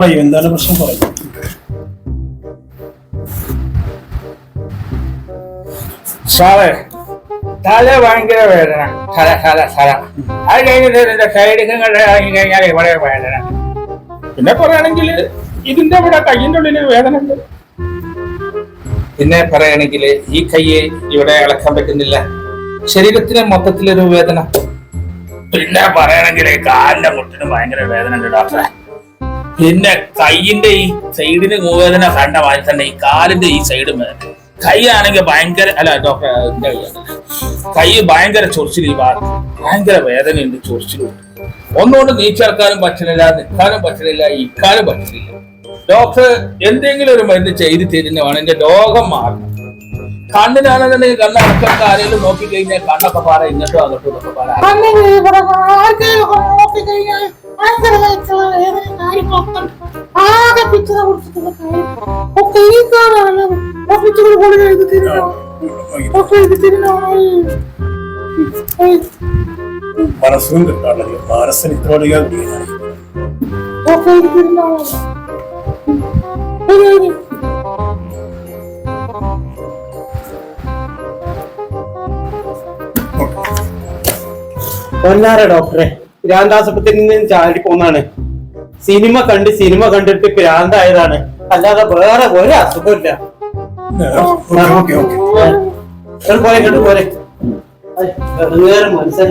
പറയൂ എന്താണ് പ്രശ്നം? പറയൂ. സാറേ തല ഭയങ്കര വേദന. തല തല തല. അത് കഴിഞ്ഞിട്ട് എന്റെ സൈഡിൽ ഇറങ്ങി കഴിഞ്ഞാൽ ഇവിടെ വേദന. പിന്നെ പറയുകയാണെങ്കിൽ ഇതിന്റെ ഇവിടെ കയ്യിന്റെ ഉള്ളിൽ വേദന ഉണ്ട്. പിന്നെ പറയുകയാണെങ്കിൽ ഈ കയ്യെ ഇവിടെ ഇളക്കാൻ പറ്റുന്നില്ല. ശരീരത്തിന് മൊത്തത്തിലൊരു വേദന. പിന്നെ പറയണെങ്കിൽ കാലിന്റെ മുട്ടിന് ഭയങ്കര വേദന ഉണ്ട് ഡോക്ടറെ. പിന്നെ കൈയിന്റെ ഈ സൈഡിന് വേദന കണ്ട മാതിരി തന്നെ ഈ കാലിന്റെ ഈ സൈഡും വേദന കൈ ആണെങ്കിൽ ഭയങ്കര അല്ല ഡോക്ടർ കൈ ഭയങ്കര ചൊറിച്ചിൽ ഈ ഭാഗത്ത്. ഭയങ്കര വേദനയുണ്ട് ചൊറിച്ചിലുണ്ട് ഒന്നുകൊണ്ട് നീച്ചിറക്കാനും പറ്റുന്നില്ല നിൽക്കാനും പറ്റുന്നില്ല ഇക്കാനും പറ്റുന്നില്ല ഡോക്ടർ എന്തെങ്കിലും ഒരു മരുന്ന് ചെയ്ത് തരുന്നതാണ് എന്റെ രോഗം മാറണം കണ്ണിനാണെന്നുണ്ടെങ്കിൽ കണ്ണടക്കം ആരെങ്കിലും നോക്കിക്കഴിഞ്ഞാൽ കണ്ണൊക്കെ പാറ ഇങ്ങോട്ടും അങ്ങോട്ടും ഒക്കെ പാറ ആകെ പിച്ചറ കൊടുത്തിട്ടുള്ള കാര്യം. ഒക്കെ ഈ എഴുതി തരുന്നോ ഒക്കെ എഴുതി തരുന്നോ മനസ്സും കിട്ടാണല്ലോ മനസ്സിന് ഇത്ര അധികം ഗുളികയാണ്. ഒക്കെ എഴുതി തരുന്നോ പൊന്നാര ഡോക്ടറെ. ഭ്രാന്താശുപത്രിയിൽ നിന്ന് ചാടി പോന്നാണ്. സിനിമ കണ്ട് സിനിമ കണ്ടിട്ട് ഭ്രാന്തായതാണ്. അല്ലാതെ വേറെ ഒരു അസുഖമില്ല പോരെ പോരെ. മനുഷ്യൻ.